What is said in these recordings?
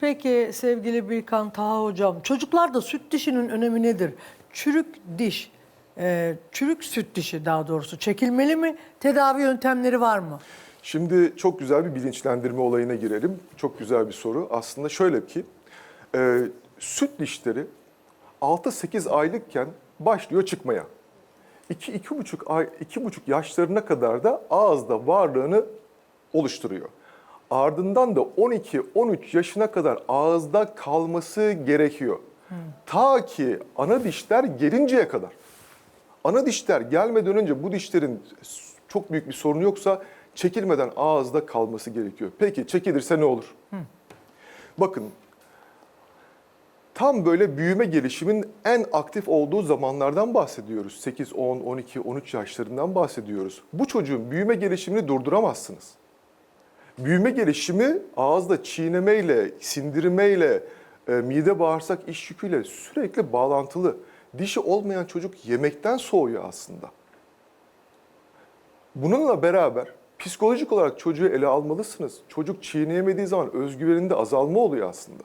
Peki sevgili Birkan Taha Hocam, çocuklarda süt dişinin önemi nedir? Çürük diş, e, çürük süt dişi daha doğrusu çekilmeli mi? Tedavi yöntemleri var mı? Şimdi çok güzel bir bilinçlendirme olayına girelim. Çok güzel bir soru. Aslında şöyle ki, e, süt dişleri 6-8 aylıkken başlıyor çıkmaya. 2-2,5 ay, 2,5 yaşlarına kadar da ağızda varlığını oluşturuyor. Ardından da 12-13 yaşına kadar ağızda kalması gerekiyor. Ta ki ana dişler gelinceye kadar. Ana dişler gelmeden önce bu dişlerin çok büyük bir sorunu yoksa çekilmeden ağızda kalması gerekiyor. Peki çekilirse ne olur? Bakın tam böyle büyüme gelişimin en aktif olduğu zamanlardan bahsediyoruz. 8, 10, 12, 13 yaşlarından bahsediyoruz. Bu çocuğun büyüme gelişimini durduramazsınız. Büyüme gelişimi ağızda çiğnemeyle, sindirmeyle, e, mide bağırsak iş yüküyle sürekli bağlantılı. Dişi olmayan çocuk yemekten soğuyor aslında. Bununla beraber psikolojik olarak çocuğu ele almalısınız. Çocuk çiğneyemediği zaman özgüveninde azalma oluyor aslında.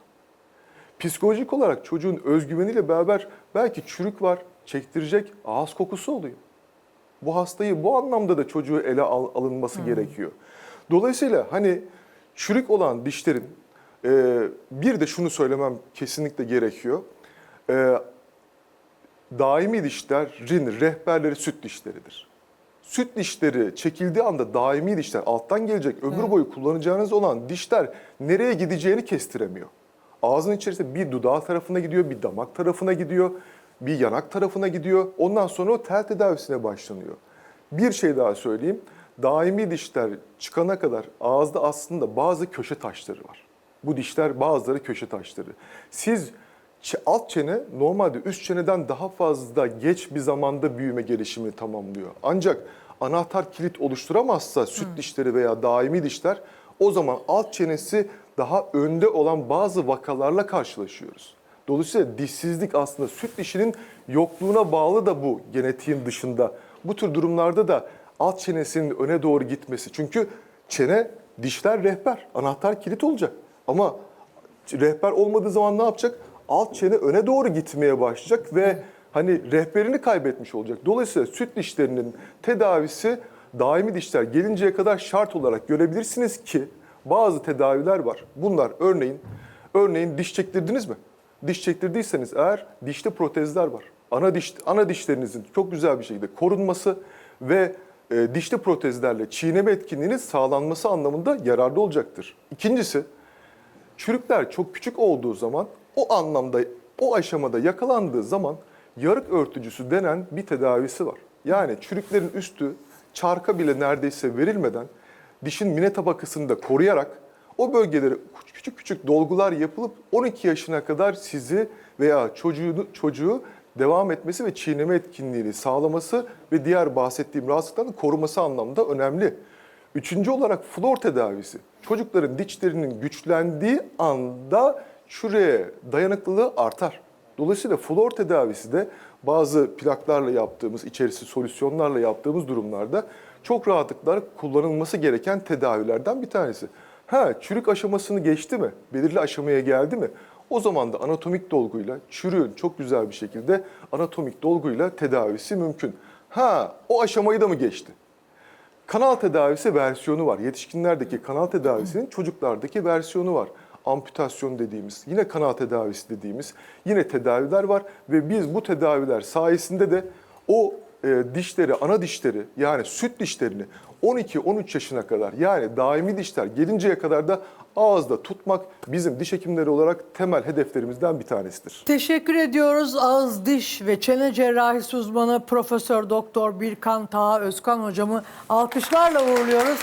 Psikolojik olarak çocuğun özgüveniyle beraber belki çürük var, çektirecek ağız kokusu oluyor. Bu hastayı bu anlamda da çocuğu ele al- alınması gerekiyor. Dolayısıyla hani çürük olan dişlerin e, bir de şunu söylemem kesinlikle gerekiyor. E, daimi dişlerin rehberleri süt dişleridir. Süt dişleri çekildiği anda daimi dişler alttan gelecek ömür boyu kullanacağınız olan dişler nereye gideceğini kestiremiyor. Ağzın içerisinde bir dudağı tarafına gidiyor, bir damak tarafına gidiyor, bir yanak tarafına gidiyor. Ondan sonra o tel tedavisine başlanıyor. Bir şey daha söyleyeyim. Daimi dişler çıkana kadar ağızda aslında bazı köşe taşları var. Bu dişler bazıları köşe taşları. Siz alt çene normalde üst çeneden daha fazla geç bir zamanda büyüme gelişimini tamamlıyor. Ancak anahtar kilit oluşturamazsa süt dişleri veya daimi dişler o zaman alt çenesi daha önde olan bazı vakalarla karşılaşıyoruz. Dolayısıyla dişsizlik aslında süt dişinin yokluğuna bağlı da bu genetiğin dışında. Bu tür durumlarda da alt çenesinin öne doğru gitmesi. Çünkü çene dişler rehber, anahtar kilit olacak. Ama rehber olmadığı zaman ne yapacak? Alt çene öne doğru gitmeye başlayacak ve hani rehberini kaybetmiş olacak. Dolayısıyla süt dişlerinin tedavisi daimi dişler gelinceye kadar şart olarak görebilirsiniz ki bazı tedaviler var. Bunlar örneğin örneğin diş çektirdiniz mi? Diş çektirdiyseniz eğer dişli protezler var. Ana diş ana dişlerinizin çok güzel bir şekilde korunması ve e, dişli protezlerle çiğneme etkinliğinin sağlanması anlamında yararlı olacaktır. İkincisi çürükler çok küçük olduğu zaman o anlamda o aşamada yakalandığı zaman yarık örtücüsü denen bir tedavisi var. Yani çürüklerin üstü çarka bile neredeyse verilmeden dişin mine tabakasını da koruyarak o bölgelere küçük küçük dolgular yapılıp 12 yaşına kadar sizi veya çocuğu, çocuğu devam etmesi ve çiğneme etkinliğini sağlaması ve diğer bahsettiğim rahatsızlıklarını koruması anlamda önemli. Üçüncü olarak flor tedavisi. Çocukların dişlerinin güçlendiği anda çürüğe dayanıklılığı artar. Dolayısıyla flor tedavisi de bazı plaklarla yaptığımız, içerisi solüsyonlarla yaptığımız durumlarda çok rahatlıkla kullanılması gereken tedavilerden bir tanesi. Ha çürük aşamasını geçti mi? Belirli aşamaya geldi mi? O zaman da anatomik dolguyla çürüğün çok güzel bir şekilde anatomik dolguyla tedavisi mümkün. Ha o aşamayı da mı geçti? Kanal tedavisi versiyonu var. Yetişkinlerdeki kanal tedavisinin çocuklardaki versiyonu var. Amputasyon dediğimiz, yine kanal tedavisi dediğimiz yine tedaviler var ve biz bu tedaviler sayesinde de o e, dişleri, ana dişleri yani süt dişlerini 12-13 yaşına kadar yani daimi dişler gelinceye kadar da ağızda tutmak bizim diş hekimleri olarak temel hedeflerimizden bir tanesidir. Teşekkür ediyoruz ağız, diş ve çene cerrahisi uzmanı Profesör Doktor Birkan Taha Özkan hocamı alkışlarla uğurluyoruz.